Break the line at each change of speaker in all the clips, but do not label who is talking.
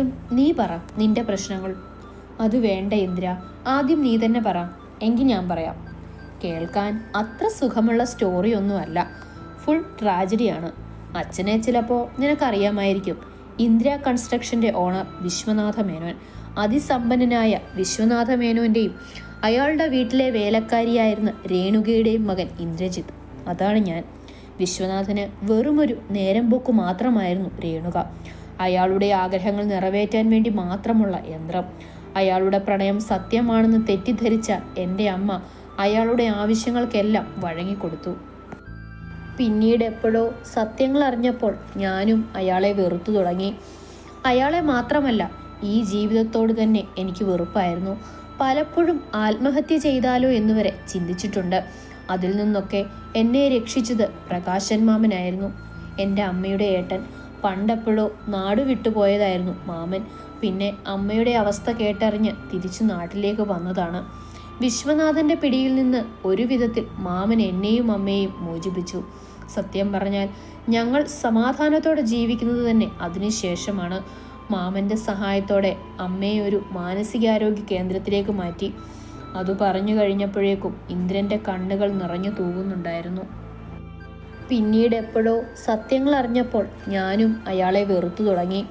ആദ്യം നീ പറ നിന്റെ പ്രശ്നങ്ങൾ. അത് വേണ്ട ഇന്ദ്ര. ആദ്യം നീ തന്നെ പറ. എങ്കിൽ ഞാൻ പറയാം. കേൾക്കാൻ അത്ര സുഖമുള്ള സ്റ്റോറി ഒന്നുമല്ല. ഫുൾ ട്രാജഡിയാണ് അച്ഛനെ ചിലപ്പോൾ നിനക്കറിയാമായിരിക്കും. ഇന്ദിര കൺസ്ട്രക്ഷന്റെ ഓണർ വിശ്വനാഥ മേനോൻ. അതിസമ്പന്നനായ വിശ്വനാഥ മേനോന്റെയും അയാളുടെ വീട്ടിലെ വേലക്കാരിയായിരുന്ന രേണുകയുടെയും മകൻ ഇന്ദ്രജിത്ത്. അതാണ് ഞാൻ. വിശ്വനാഥന് വെറുമൊരു നേരം പോക്ക് മാത്രമായിരുന്നു രേണുക. അയാളുടെ ആഗ്രഹങ്ങൾ നിറവേറ്റാൻ വേണ്ടി മാത്രമുള്ള യന്ത്രം. അയാളുടെ പ്രണയം സത്യമാണെന്ന് തെറ്റിദ്ധരിച്ച എന്റെ അമ്മ അയാളുടെ ആവശ്യങ്ങൾക്കെല്ലാം വഴങ്ങിക്കൊടുത്തു. പിന്നീട് എപ്പോഴോ സത്യങ്ങൾ അറിഞ്ഞപ്പോൾ ഞാനും അയാളെ വെറുത്തു തുടങ്ങി. അയാളെ മാത്രമല്ല ഈ ജീവിതത്തോട് തന്നെ എനിക്ക് വെറുപ്പായിരുന്നു. പലപ്പോഴും ആത്മഹത്യ ചെയ്താലോ എന്നുവരെ ചിന്തിച്ചിട്ടുണ്ട്. അതിൽ നിന്നൊക്കെ എന്നെ രക്ഷിച്ചത് പ്രകാശൻ മാമനായിരുന്നു. എന്റെ അമ്മയുടെ ഏട്ടൻ പണ്ടെപ്പോഴോ നാട് വിട്ടുപോയതായിരുന്നു മാമൻ. പിന്നെ അമ്മയുടെ അവസ്ഥ കേട്ടറിഞ്ഞ് തിരിച്ചു നാട്ടിലേക്ക് വന്നതാണ്. വിശ്വനാഥന്റെ പിടിയിൽ നിന്ന് ഒരു വിധത്തിൽ മാമൻ എന്നെയും അമ്മയെയും മോചിപ്പിച്ചു. സത്യം പറഞ്ഞാൽ ഞങ്ങൾ സമാധാനത്തോടെ ജീവിക്കുന്നത് തന്നെ അതിനുശേഷമാണ് മാമന്റെ സഹായത്തോടെ അമ്മയെ ഒരു മാനസികാരോഗ്യ കേന്ദ്രത്തിലേക്ക് മാറ്റി. അത് പറഞ്ഞു കഴിഞ്ഞപ്പോഴേക്കും ഇന്ദ്രന്റെ കണ്ണുകൾ നിറഞ്ഞു തൂകുന്നുണ്ടായിരുന്നു. പിന്നീട് എപ്പോഴോ സത്യങ്ങൾ അറിഞ്ഞപ്പോൾ ഞാനും അയാളെ വെറുത്തു തുടങ്ങി.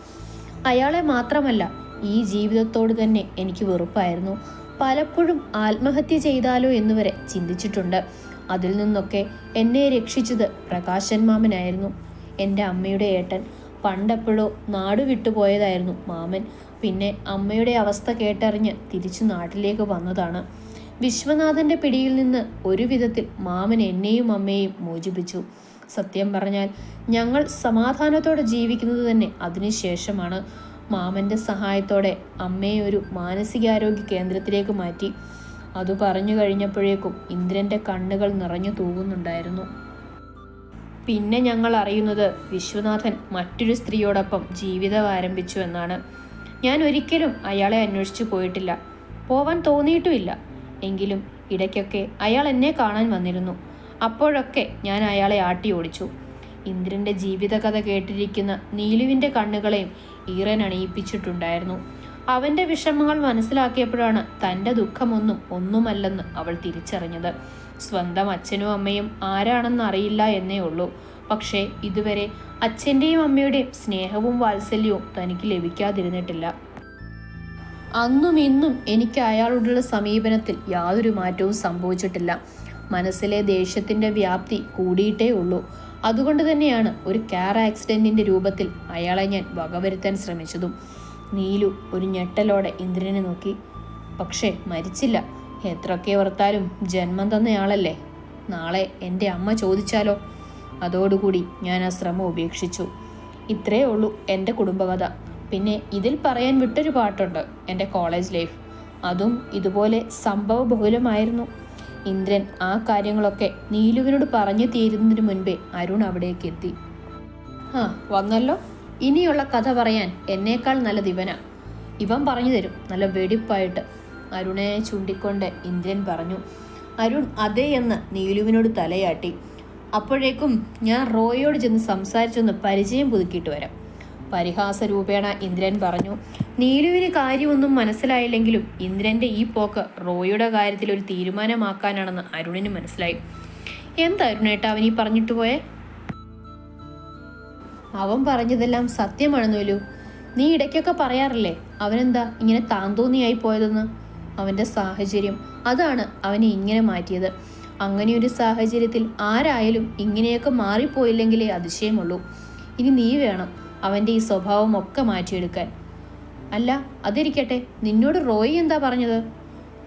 അയാളെ മാത്രമല്ല ഈ ജീവിതത്തോട് തന്നെ എനിക്ക് വെറുപ്പായിരുന്നു. പലപ്പോഴും ആത്മഹത്യ ചെയ്താലോ എന്നുവരെ ചിന്തിച്ചിട്ടുണ്ട്. അതിൽ നിന്നൊക്കെ എന്നെ രക്ഷിച്ചത് പ്രകാശൻ മാമനായിരുന്നു. എന്റെ അമ്മയുടെ ഏട്ടൻ പണ്ടെപ്പോഴോ നാട് വിട്ടുപോയതായിരുന്നു മാമൻ. പിന്നെ അമ്മയുടെ അവസ്ഥ കേട്ടറിഞ്ഞ് തിരിച്ചു നാട്ടിലേക്ക് വന്നതാണ്. വിശ്വനാഥന്റെ പിടിയിൽ നിന്ന് ഒരു വിധത്തിൽ മാമൻ എന്നെയും അമ്മയെയും മോചിപ്പിച്ചു. സത്യം പറഞ്ഞാൽ ഞങ്ങൾ സമാധാനത്തോടെ ജീവിക്കുന്നത് തന്നെ അതിനുശേഷമാണ് മാമന്റെ സഹായത്തോടെ അമ്മയെ ഒരു മാനസികാരോഗ്യ കേന്ദ്രത്തിലേക്ക് മാറ്റി. അത് പറഞ്ഞു കഴിഞ്ഞപ്പോഴേക്കും ഇന്ദ്രന്റെ കണ്ണുകൾ നിറഞ്ഞു തൂകുന്നുണ്ടായിരുന്നു. പിന്നെ ഞങ്ങൾ അറിയുന്നത് വിശ്വനാഥൻ മറ്റൊരു സ്ത്രീയോടൊപ്പം ജീവിതം ആരംഭിച്ചു എന്നാണ്. ഞാൻ ഒരിക്കലും അയാളെ അന്വേഷിച്ചു പോയിട്ടില്ല. പോവാൻ തോന്നിയിട്ടുമില്ല. എങ്കിലും ഇടയ്ക്കൊക്കെ അയാൾ എന്നെ കാണാൻ വന്നിരുന്നു. അപ്പോഴൊക്കെ ഞാൻ അയാളെ ആട്ടി ഓടിച്ചു. ഇന്ദ്രന്റെ ജീവിതകഥ കേട്ടിരിക്കുന്ന നീലുവിന്റെ കണ്ണുകളെയും ഈറൻ അണിയിപ്പിച്ചിട്ടുണ്ടായിരുന്നു. അവന്റെ വിഷമങ്ങൾ മനസ്സിലാക്കിയപ്പോഴാണ് തന്റെ ദുഃഖമൊന്നും ഒന്നുമല്ലെന്ന് അവൾ തിരിച്ചറിഞ്ഞത്. സ്വന്തം അച്ഛനും അമ്മയും ആരാണെന്ന് അറിയില്ല എന്നേ ഉള്ളൂ. പക്ഷേ ഇതുവരെ അച്ഛന്റെയും അമ്മയുടെയും സ്നേഹവും വാത്സല്യവും തനിക്ക് ലഭിക്കാതിരുന്നിട്ടില്ല. അന്നും ഇന്നും എനിക്ക് അയാളോടുള്ള സമീപനത്തിൽ യാതൊരു മാറ്റവും സംഭവിച്ചിട്ടില്ല. മനസ്സിലെ ദേഷ്യത്തിന്റെ വ്യാപ്തി കൂടിയിട്ടേ ഉള്ളൂ. അതുകൊണ്ട് തന്നെയാണ് ഒരു കാർ ആക്സിഡന്റിന്റെ രൂപത്തിൽ അയാളെ ഞാൻ വകവരുത്താൻ ശ്രമിച്ചതും. നീലു ഒരു ഞെട്ടലോടെ ഇന്ദ്രനെ നോക്കി പക്ഷേ മരിച്ചില്ല. എത്രയൊക്കെ ഓർത്താലും ജന്മം തന്നയാളല്ലേ? നാളെ എന്റെ അമ്മ ചോദിച്ചാലോ? അതോടുകൂടി ഞാൻ ആ ശ്രമം ഉപേക്ഷിച്ചു. ഇത്രയേ ഉള്ളൂ എന്റെ കുടുംബകഥ. പിന്നെ ഇതിൽ പറയാൻ വിട്ടൊരു പാട്ടുണ്ട് എന്റെ കോളേജ് ലൈഫ്. അതും ഇതുപോലെ സംഭവബഹുലമായിരുന്നു. ഇന്ദ്രൻ ആ കാര്യങ്ങളൊക്കെ നീലുവിനോട് പറഞ്ഞു തീരുന്നതിന് മുൻപേ അരുൺ അവിടേക്ക് എത്തി. ആ വന്നല്ലോ. ഇനിയുള്ള കഥ പറയാൻ എന്നേക്കാൾ നല്ല ദിവന. ഇവൻ പറഞ്ഞു തരും നല്ല വെടിപ്പായിട്ട്. അരുണെ ചൂണ്ടിക്കൊണ്ട് ഇന്ദ്രൻ പറഞ്ഞു അരുൺ അതേ എന്ന് നീലുവിനോട് തലയാട്ടി. അപ്പോഴേക്കും ഞാൻ റോയോട് ചെന്ന് സംസാരിച്ചൊന്ന് പരിചയം പുതുക്കിയിട്ട് വരാം. പരിഹാസ രൂപേണ ഇന്ദ്രൻ പറഞ്ഞു നീലുവിന് കാര്യമൊന്നും മനസ്സിലായില്ലെങ്കിലും ഇന്ദ്രന്റെ ഈ പോക്ക് റോയുടെ കാര്യത്തിൽ ഒരു തീരുമാനമാക്കാനാണെന്ന് അരുണിന് മനസ്സിലായി. എന്താ അരുണേട്ട അവൻ ഈ പറഞ്ഞിട്ട് പോയേ? അവൻ പറഞ്ഞതെല്ലാം സത്യമാണെന്നോലു നീ ഇടയ്ക്കൊക്കെ പറയാറില്ലേ അവനെന്താ ഇങ്ങനെ താന്തോന്നിയായി പോയതെന്ന്? അവന്റെ സാഹചര്യം അതാണ് അവനെ ഇങ്ങനെ മാറ്റിയത്. അങ്ങനെയൊരു സാഹചര്യത്തിൽ ആരായാലും ഇങ്ങനെയൊക്കെ മാറിപ്പോയില്ലെങ്കിലേ അതിശയമുള്ളൂ. ഇനി നീ വേണം. അവന്റെ ഈ സ്വഭാവം ഒക്കെ മാറ്റിയെടുക്കാൻ. അല്ല അതിരിക്കട്ടെ നിന്നോട് റോയി എന്താ പറഞ്ഞത്?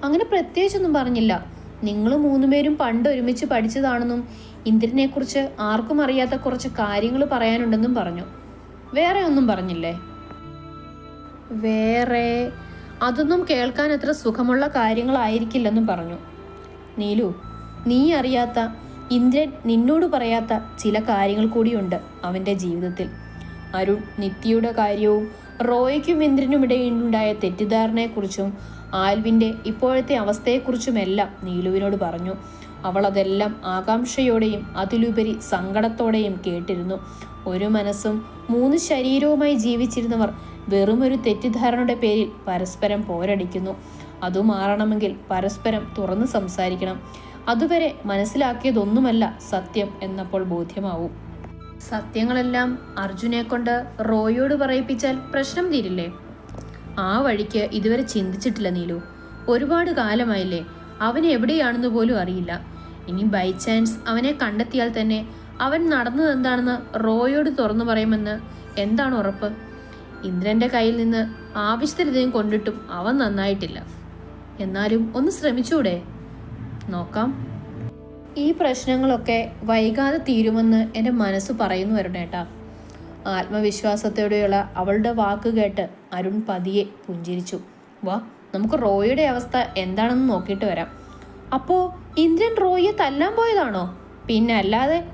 അങ്ങനെ പ്രത്യേകിച്ചൊന്നും പറഞ്ഞില്ല. നിങ്ങൾ മൂന്നുപേരും പണ്ട് ഒരുമിച്ച് പഠിച്ചതാണെന്നും ഇന്ദ്രനെക്കുറിച്ച് ആർക്കും അറിയാത്ത കുറച്ച് കാര്യങ്ങൾ പറയാനുണ്ടെന്നും പറഞ്ഞു. വേറെ ഒന്നും പറഞ്ഞില്ലേ? വേറെ? അതൊന്നും കേൾക്കാൻ അത്ര സുഖമുള്ള കാര്യങ്ങളായിരിക്കില്ലെന്നും പറഞ്ഞു. നീലു നീ അറിയാത്ത ഇന്ദ്രൻ നിന്നോട് പറയാത്ത ചില കാര്യങ്ങൾ കൂടിയുണ്ട് അവന്റെ ജീവിതത്തിൽ. അരുൺ നിത്യയുടെ കാര്യവും റോയ്ക്കും ഇന്ദ്രനും ഇടയിലുണ്ടായ തെറ്റിദ്ധാരണയെക്കുറിച്ചും ആൽവിന്റെ ഇപ്പോഴത്തെ അവസ്ഥയെക്കുറിച്ചുമെല്ലാം നീലുവിനോട് പറഞ്ഞു. അവൾ അതെല്ലാം ആകാംക്ഷയോടെയും അതിലുപരി സങ്കടത്തോടെയും കേട്ടിരുന്നു. ഒരു മനസ്സും മൂന്ന് ശരീരവുമായി ജീവിച്ചിരുന്നവർ വെറുമൊരു തെറ്റിദ്ധാരണയുടെ പേരിൽ പരസ്പരം പോരടിക്കുന്നു. അതു മാറണമെങ്കിൽ പരസ്പരം തുറന്ന് സംസാരിക്കണം. അതുവരെ മനസ്സിലാക്കിയതൊന്നുമല്ല സത്യം എന്നപ്പോൾ ബോധ്യമാവും. സത്യങ്ങളെല്ലാം അർജുനെ കൊണ്ട് റോയോട് പറയിപ്പിച്ചാൽ പ്രശ്നം തീരില്ലേ? ആ വഴിക്ക് ഇതുവരെ ചിന്തിച്ചിട്ടില്ല നീലു. ഒരുപാട് കാലമായില്ലേ? അവൻ എവിടെയാണെന്ന് പോലും അറിയില്ല. ഇനി ബൈ ചാൻസ് അവനെ കണ്ടെത്തിയാൽ തന്നെ അവൻ നടന്നത് എന്താണെന്ന് റോയോട് തുറന്നു പറയുമെന്ന് എന്താണ് ഉറപ്പ്? ഇന്ദ്രന്റെ കയ്യിൽ നിന്ന് ആവശ്യത്തിലധികം കൊണ്ടിട്ടും അവൻ നന്നായിട്ടില്ല. എന്നാലും ഒന്ന് ശ്രമിച്ചൂടെ? നോക്കാം. ഈ പ്രശ്നങ്ങളൊക്കെ വൈകാതെ തീരുമെന്ന് എന്റെ മനസ്സ് പറയുന്നു വരണേട്ടാ ആത്മവിശ്വാസത്തോടെയുള്ള അവളുടെ വാക്ക് കേട്ട് അരുൺ പതിയെ പുഞ്ചിരിച്ചു. വാ നമുക്ക് റോയിയുടെ അവസ്ഥ എന്താണെന്ന് നോക്കിയിട്ട് വരാം. അപ്പോൾ ഇന്ദ്രൻ റോയിയെ തല്ലാൻ പോയതാണോ? പിന്നെ അല്ലാതെ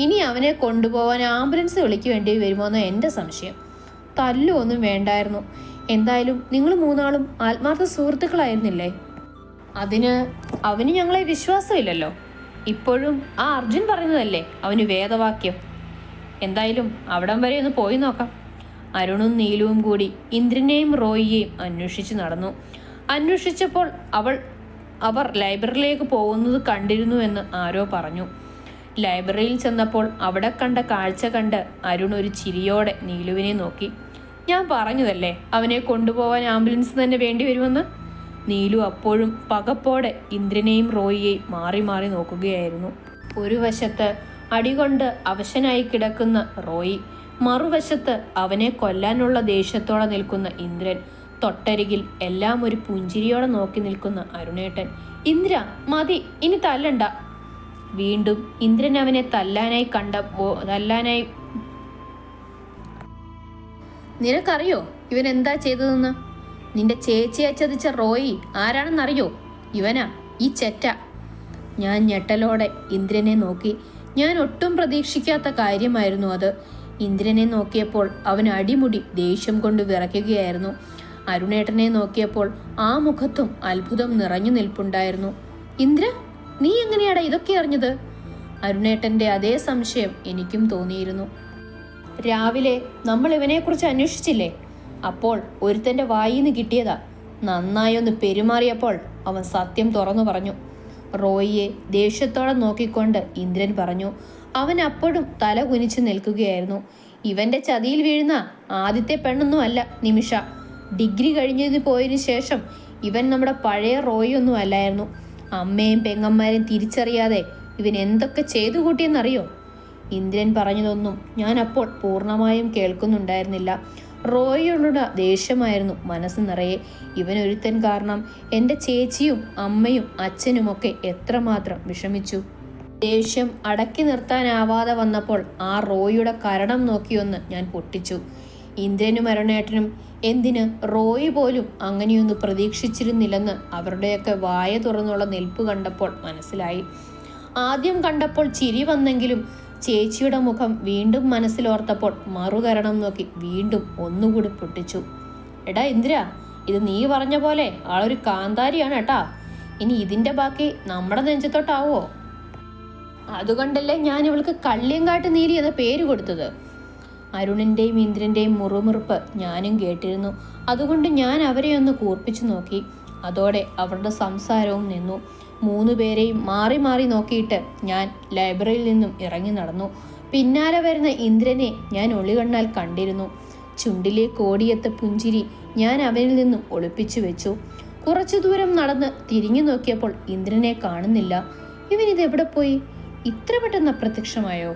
ഇനി അവനെ കൊണ്ടുപോകാൻ ആംബുലൻസ് വിളിക്കേണ്ടി വരുമോന്ന് എന്റെ സംശയം. തല്ലുമൊന്നും വേണ്ടായിരുന്നു. എന്തായാലും നിങ്ങൾ മൂന്നാളും ആത്മാർത്ഥ സുഹൃത്തുക്കളായിരുന്നില്ലേ? അതിന് അവന് ഞങ്ങളെ വിശ്വാസമില്ലല്ലോ. ഇപ്പോഴും ആ അർജുൻ പറയുന്നതല്ലേ അവന് വേദവാക്യം. എന്തായാലും അവിടം വരെ ഒന്ന് പോയി നോക്കാം. അരുണും നീലുവും കൂടി ഇന്ദ്രനെയും റോയിയെയും അന്വേഷിച്ച് നടന്നു. അന്വേഷിച്ചപ്പോൾ അവൾ അവർ ലൈബ്രറിയിലേക്ക് പോകുന്നത് കണ്ടിരുന്നു എന്ന് ആരോ പറഞ്ഞു. ലൈബ്രറിയിൽ ചെന്നപ്പോൾ അവിടെ കണ്ട കാഴ്ച കണ്ട് അരുൺ ഒരു ചിരിയോടെ നീലുവിനെ നോക്കി. ഞാൻ പറഞ്ഞതല്ലേ അവനെ കൊണ്ടുപോകാൻ ആംബുലൻസ് തന്നെ വേണ്ടി വരുമെന്ന്? നീലു അപ്പോഴും പകപ്പോടെ ഇന്ദ്രനെയും റോയിയെയും മാറി മാറി നോക്കുകയായിരുന്നു. ഒരു വശത്ത് അടികൊണ്ട് അവശനായി കിടക്കുന്ന റോയി മറുവശത്ത് അവനെ കൊല്ലാനുള്ള ദേഷ്യത്തോടെ നിൽക്കുന്ന ഇന്ദ്രൻ തൊട്ടരികിൽ എല്ലാം ഒരു പുഞ്ചിരിയോടെ നോക്കി നിൽക്കുന്ന അരുണേട്ടൻ. ഇന്ദ്ര മതി ഇനി തല്ലണ്ട. വീണ്ടും ഇന്ദ്രൻ അവനെ തല്ലാനായി കണ്ട തല്ലാനായി നിനക്കറിയോ ഇവൻ എന്താ ചെയ്തതെന്ന്? നിന്റെ ചേച്ചിയെ ചതിച്ച റോയി ആരാണെന്നറിയോ? ഇവനാ ഈ ചെറ്റ. ഞാൻ ഞെട്ടലോടെ ഇന്ദ്രനെ നോക്കി. ഞാൻ ഒട്ടും പ്രതീക്ഷിക്കാത്ത കാര്യമായിരുന്നു അത്. ഇന്ദ്രനെ നോക്കിയപ്പോൾ അവൻ അടിമുടി ദേഷ്യം കൊണ്ട് വിറയ്ക്കുകയായിരുന്നു. അരുണേട്ടനെ നോക്കിയപ്പോൾ ആ മുഖത്തും അത്ഭുതം നിറഞ്ഞു നിൽപ്പുണ്ടായിരുന്നു. ഇന്ദ്ര നീ എങ്ങനെയാടാ ഇതൊക്കെ അറിഞ്ഞത്? അരുണേട്ടന്റെ അതേ സംശയം എനിക്കും തോന്നിയിരുന്നു. രാവിലെ നമ്മൾ ഇവനെക്കുറിച്ച് അന്വേഷിച്ചില്ലേ? അപ്പോൾ ഒരുത്തന്റെ വായിന്ന് കിട്ടിയതാ. നന്നായൊന്ന് പെരുമാറിയപ്പോൾ അവൻ സത്യം തുറന്നു പറഞ്ഞു. റോയിയെ ദേഷ്യത്തോടെ നോക്കിക്കൊണ്ട് ഇന്ദ്രൻ പറഞ്ഞു അവൻ അപ്പോഴും തല കുനിച്ചു നിൽക്കുകയായിരുന്നു. ഇവന്റെ ചതിയിൽ വീഴുന്ന ആദ്യത്തെ പെണ്ണൊന്നും അല്ല നിമിഷ. ഡിഗ്രി കഴിഞ്ഞതിന് പോയതിനു ശേഷം ഇവൻ നമ്മുടെ പഴയ റോയി ഒന്നും അല്ലായിരുന്നു. അമ്മയും പെങ്ങന്മാരെയും തിരിച്ചറിയാതെ ഇവൻ എന്തൊക്കെ ചെയ്തു കൂട്ടിയെന്നറിയോ? ഇന്ദ്രൻ പറഞ്ഞതൊന്നും ഞാൻ അപ്പോൾ പൂർണമായും കേൾക്കുന്നുണ്ടായിരുന്നില്ല. റോയിയോടുള്ള ദേഷ്യമായിരുന്നു. മനസ്സ് നിറയെ. ഇവനൊരുത്തൻ കാരണം എന്റെ ചേച്ചിയും അമ്മയും അച്ഛനുമൊക്കെ എത്രമാത്രം വിഷമിച്ചു. ദേഷ്യം അടക്കി നിർത്താനാവാതെ വന്നപ്പോൾ ആ റോയിയുടെ കരണം നോക്കിയൊന്ന് ഞാൻ പൊട്ടിച്ചു. ഇന്ദ്രനും അരുണേട്ടനും എന്തിന് റോയി പോലും അങ്ങനെയൊന്ന് പ്രതീക്ഷിച്ചിരുന്നില്ലെന്ന് അവരുടെയൊക്കെ വായ തുറന്നുള്ള നിൽപ്പ് കണ്ടപ്പോൾ മനസ്സിലായി. ആദ്യം കണ്ടപ്പോൾ ചിരി വന്നെങ്കിലും ചേച്ചിയുടെ മുഖം വീണ്ടും മനസ്സിലോർത്തപ്പോൾ മറുകരണം നോക്കി വീണ്ടും ഒന്നുകൂടി പൊട്ടിച്ചു. എടാ ഇന്ദിര ഇത് നീ പറഞ്ഞ പോലെ ആളൊരു കാന്താരിയാണ് കേട്ടാ. ഇനി ഇതിന്റെ ബാക്കി നമ്മുടെ നെഞ്ചത്തോട്ടാവോ? അതുകൊണ്ടല്ലേ ഞാൻ ഇവൾക്ക് കള്ളിയങ്കാട്ട് നീലി എന്ന പേര് കൊടുത്തത്. അരുണിന്റെയും ഇന്ദ്രന്റെയും മുറുമുറുപ്പ് ഞാനും കേട്ടിരുന്നു. അതുകൊണ്ട് ഞാൻ അവരെ ഒന്ന് കൂർപ്പിച്ചു നോക്കി. അതോടെ അവരുടെ സംസാരവും നിന്നു. മൂന്ന് പേരെയും മാറി മാറി നോക്കിയിട്ട് ഞാൻ ലൈബ്രറിയിൽ നിന്നും ഇറങ്ങി നടന്നു. പിന്നാലെ വരുന്ന ഇന്ദ്രനെ ഞാൻ ഒളികണ്ണാൽ കണ്ടിരുന്നു. ചുണ്ടിലെ കോടിയത്ത പുഞ്ചിരി ഞാൻ അവനിൽ നിന്നും ഒളിപ്പിച്ചു വെച്ചു. കുറച്ചു ദൂരം നടന്ന് തിരിഞ്ഞു നോക്കിയപ്പോൾ ഇന്ദ്രനെ കാണുന്നില്ല. ഇവൻ എവിടെ പോയി? ഇത്ര പെട്ടെന്ന് അപ്രത്യക്ഷമായോ?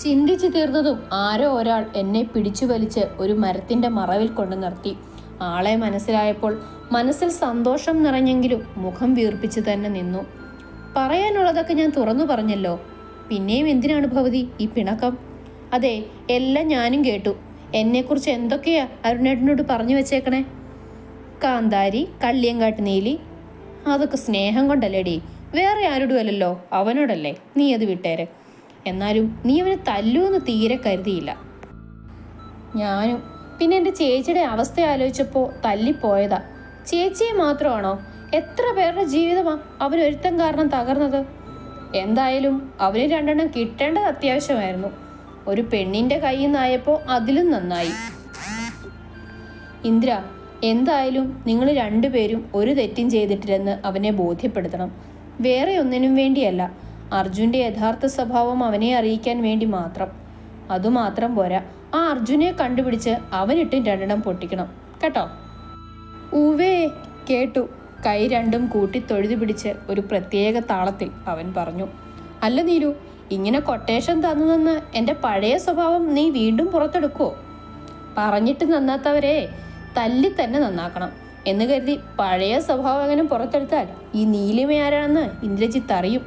ചിന്തിച്ചു തീർന്നതും ആരോ ഒരാൾ എന്നെ പിടിച്ചു വലിച്ച് ഒരു മരത്തിന്റെ മറവിൽ കൊണ്ടു നിർത്തി. ആളെ മനസ്സിലായപ്പോൾ മനസ്സിൽ സന്തോഷം നിറഞ്ഞെങ്കിലും മുഖം വീർപ്പിച്ച് തന്നെ നിന്നു. പറയാനുള്ളതൊക്കെ ഞാൻ തുറന്നു പറഞ്ഞല്ലോ. പിന്നെയും എന്തിനാണ് ഭവതി ഈ പിണക്കം? അതെ എല്ലാം ഞാനും കേട്ടു. എന്നെക്കുറിച്ച് എന്തൊക്കെയാ അരുണേട്ടനോട് പറഞ്ഞു വെച്ചേക്കണേ? കാന്താരി കള്ളിയങ്കാട്ട് നീലി അതൊക്കെ സ്നേഹം കൊണ്ടല്ലേടി. വേറെ ആരോടും അല്ലല്ലോ അവനോടല്ലേ നീ അത് വിട്ടേരെ. എന്നാലും നീ അവനെ തല്ലൂന്ന് തീരെ കരുതിയില്ല. ഞാനും പിന്നെ എന്റെ ചേച്ചിയുടെ അവസ്ഥ ആലോചിച്ചപ്പോൾ തല്ലിപ്പോയതാ. ചേച്ചിയെ മാത്രമാണോ? എത്ര പേരുടെ ജീവിതമാ അവനൊരുത്തം കാരണം തകർന്നത്? എന്തായാലും അവന് രണ്ടെണ്ണം കിട്ടേണ്ടത് അത്യാവശ്യമായിരുന്നു. ഒരു പെണ്ണിന്റെ കയ്യിൽ നിന്നായപ്പോൾ അതിലും നന്നായി. ഇന്ദ്ര എന്തായാലും നിങ്ങൾ രണ്ടുപേരും ഒരു തെറ്റും ചെയ്തിട്ടില്ലെന്ന് അവനെ ബോധ്യപ്പെടുത്തണം. വേറെ ഒന്നിനും വേണ്ടിയല്ല. അർജുന്റെ യഥാർത്ഥ സ്വഭാവം അവനെ അറിയിക്കാൻ വേണ്ടി മാത്രം. അതുമാത്രം പോരാ. ആ അർജുനെ കണ്ടുപിടിച്ച് അവനിട്ടും രണ്ടെണ്ണം പൊട്ടിക്കണം. കേട്ടോ? ഊവേ കേട്ടു. കൈ രണ്ടും കൂട്ടി തൊഴുതി പിടിച്ച് ഒരു പ്രത്യേക താളത്തിൽ അവൻ പറഞ്ഞു അല്ല നീരു ഇങ്ങനെ കൊട്ടേഷൻ തന്നു നിന്ന് എന്റെ പഴയ സ്വഭാവം നീ വീണ്ടും പുറത്തെടുക്കുവോ? പറഞ്ഞിട്ട് നന്നാത്തവരെ തല്ലി തന്നെ നന്നാക്കണം. എന്ന് കരുതി പഴയ സ്വഭാവം അങ്ങനെ പുറത്തെടുത്താൽ ഈ നീലിമ ആരാണെന്ന് ഇന്ദ്രജിത്ത് അറിയും.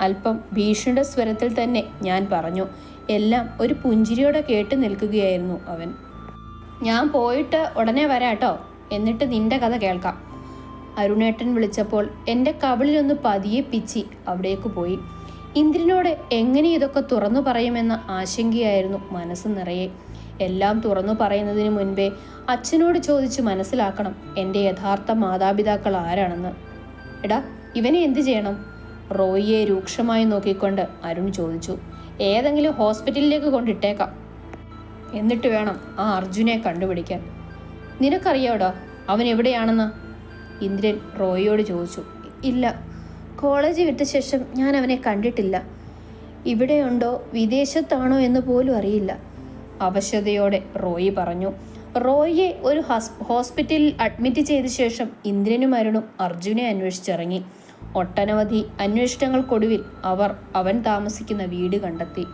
അല്പം ഭീഷണിയുടെ സ്വരത്തിൽ തന്നെ ഞാൻ പറഞ്ഞു എല്ലാം ഒരു പുഞ്ചിരിയോടെ കേട്ട് നിൽക്കുകയായിരുന്നു അവൻ. ഞാൻ പോയിട്ട് ഉടനെ വരാട്ടോ. എന്നിട്ട് നിന്റെ കഥ കേൾക്കാം. അരുണേട്ടൻ വിളിച്ചപ്പോൾ എന്റെ കവിളിലൊന്ന് പതിയെ പിച്ചി അവിടേക്ക് പോയി. ഇന്ദ്രനോട് എങ്ങനെ ഇതൊക്കെ തുറന്നു പറയുമെന്ന ആശങ്കയായിരുന്നു മനസ്സ് നിറയെ. എല്ലാം തുറന്നു പറയുന്നതിന് മുൻപേ അച്ഛനോട് ചോദിച്ച് മനസ്സിലാക്കണം എന്റെ യഥാർത്ഥ മാതാപിതാക്കൾ ആരാണെന്ന്. എടാ ഇവനെ എന്തു ചെയ്യണം? റോയിയെ രൂക്ഷമായി നോക്കിക്കൊണ്ട് അരുൺ ചോദിച്ചു. ഏതെങ്കിലും ഹോസ്പിറ്റലിലേക്ക് കൊണ്ടിട്ടേക്കാം. എന്നിട്ട് വേണം ആ അർജുനെ കണ്ടുപിടിക്കാൻ. നിനക്കറിയാവടാ അവൻ എവിടെയാണെന്ന്? ഇന്ദ്രൻ റോയിയോട് ചോദിച്ചു. ഇല്ല കോളേജ് വിട്ട ശേഷം ഞാൻ അവനെ കണ്ടിട്ടില്ല. ഇവിടെയുണ്ടോ വിദേശത്താണോ എന്ന് പോലും അറിയില്ല. അവശതയോടെ റോയി പറഞ്ഞു റോയിയെ ഒരു ഹസ് ഹോസ്പിറ്റലിൽ അഡ്മിറ്റ് ചെയ്ത ശേഷം ഇന്ദ്രനും അരുണും അർജുനെ അന്വേഷിച്ചിറങ്ങി. ഒട്ടനവധി അന്വേഷണങ്ങൾക്കൊടുവിൽ അവർ അവൻ താമസിക്കുന്ന വീട് കണ്ടെത്തി.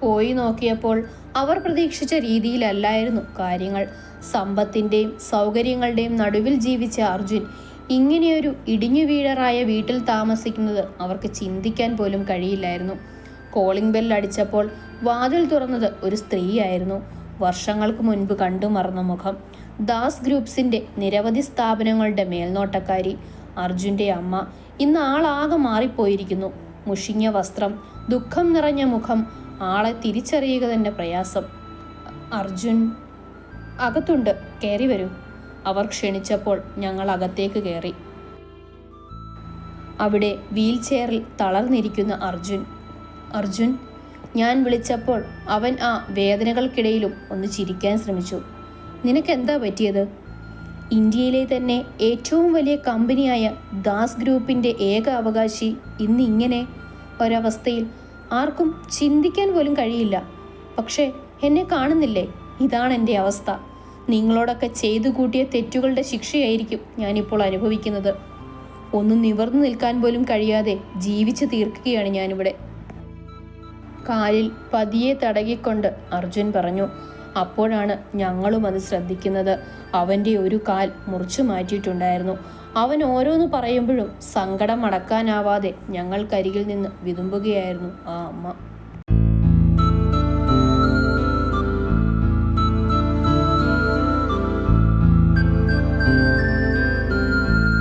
പോയി നോക്കിയപ്പോൾ അവർ പ്രതീക്ഷിച്ച രീതിയിലല്ലായിരുന്നു കാര്യങ്ങൾ. സമ്പത്തിന്റെയും സൗകര്യങ്ങളുടെയും നടുവിൽ ജീവിച്ച അർജുൻ ഇങ്ങനെയൊരു ഇടിഞ്ഞു വീഴറായ വീട്ടിൽ താമസിക്കുന്നത് അവർക്ക് ചിന്തിക്കാൻ പോലും കഴിയില്ലായിരുന്നു. കോളിംഗ് ബെൽ അടിച്ചപ്പോൾ വാതിൽ തുറന്നത് ഒരു സ്ത്രീയായിരുന്നു. വർഷങ്ങൾക്ക് മുൻപ് കണ്ടു മറന്ന മുഖം. ദാസ് ഗ്രൂപ്പ്സിന്റെ നിരവധി സ്ഥാപനങ്ങളുടെ മേൽനോട്ടക്കാരി. അർജുന്റെ അമ്മ ഇന്ന് ആളാകെ മാറിപ്പോയിരിക്കുന്നു. മുഷിഞ്ഞ വസ്ത്രം ദുഃഖം നിറഞ്ഞ മുഖം ആളെ തിരിച്ചറിയുക തന്നെ പ്രയാസം. അർജുൻ അകത്തുണ്ട്. കയറി വരൂ. അവർ ക്ഷണിച്ചപ്പോൾ ഞങ്ങൾ അകത്തേക്ക് കയറി അവിടെ വീൽ ചെയറിൽ തളർന്നിരിക്കുന്ന അർജുൻ. അർജുൻ ഞാൻ വിളിച്ചപ്പോൾ അവൻ ആ വേദനകൾക്കിടയിലും ഒന്ന് ചിരിക്കാൻ ശ്രമിച്ചു. നിനക്കെന്താ പറ്റിയത്? ഇന്ത്യയിലെ തന്നെ ഏറ്റവും വലിയ കമ്പനിയായ ദാസ് ഗ്രൂപ്പിന്റെ ഏക അവകാശി ഇന്നിങ്ങനെ ഒരവസ്ഥയിൽ ആർക്കും ചിന്തിക്കാൻ പോലും കഴിയില്ല. പക്ഷേ എന്നെ കാണുന്നില്ലേ? ഇതാണ് എന്റെ അവസ്ഥ. നിങ്ങളോടൊക്കെ ചെയ്തു കൂട്ടിയ തെറ്റുകളുടെ ശിക്ഷയായിരിക്കും ഞാനിപ്പോൾ അനുഭവിക്കുന്നത്. ഒന്നും നിവർന്നു നിൽക്കാൻ പോലും കഴിയാതെ ജീവിച്ചു തീർക്കുകയാണ് ഞാനിവിടെ. കാലിൽ പതിയെ തടകിക്കൊണ്ട് അർജുൻ പറഞ്ഞു അപ്പോഴാണ് ഞങ്ങളും അത് ശ്രദ്ധിക്കുന്നത്. അവന്റെ ഒരു കാൽ മുറിച്ചു മാറ്റിയിട്ടുണ്ടായിരുന്നു. അവൻ ഓരോന്ന് പറയുമ്പോഴും സങ്കടം അടക്കാനാവാതെ ഞങ്ങൾക്കരികിൽ നിന്ന് വിതുമ്പുകയായിരുന്നു ആ അമ്മ.